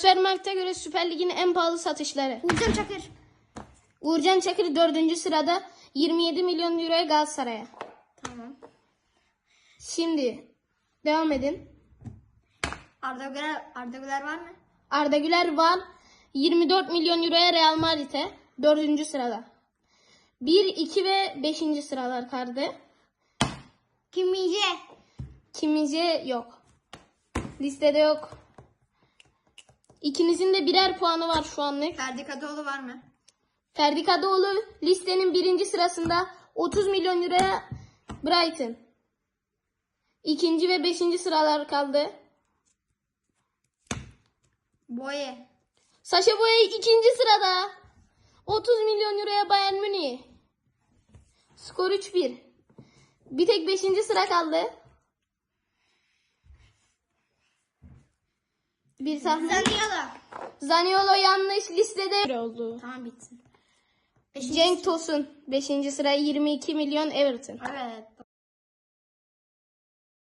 Transfermarkt'a göre Süper Lig'in en pahalı satışları. Uğurcan Çakır. Uğurcan Çakır 4. sırada 27 milyon euroya Galatasaray'a. Tamam. Şimdi devam edin. Arda Güler, Arda Güler var mı? Arda Güler var 24 milyon euroya Real Madrid'e 4. sırada. 1, 2 ve 5. sıralar kaldı. Kim Mince? Kimisi yok. Listede yok. İkinizin de birer puanı var şu anlık. Ferdi Kadıoğlu var mı? Ferdi Kadıoğlu listenin birinci sırasında 30 milyon euroya Brighton. İkinci ve beşinci sıralar kaldı. Boye. Saşa Boya ikinci sırada. 30 milyon euroya Bayern Münih. Skor 3-1. Bir tek beşinci sıra kaldı. Bir tahmin. Zaniolo. Zaniolo yanlış listede oldu. Tamam bitsin. Beşinci. Cenk Tosun 5. sıra 22 milyon Everton. Evet.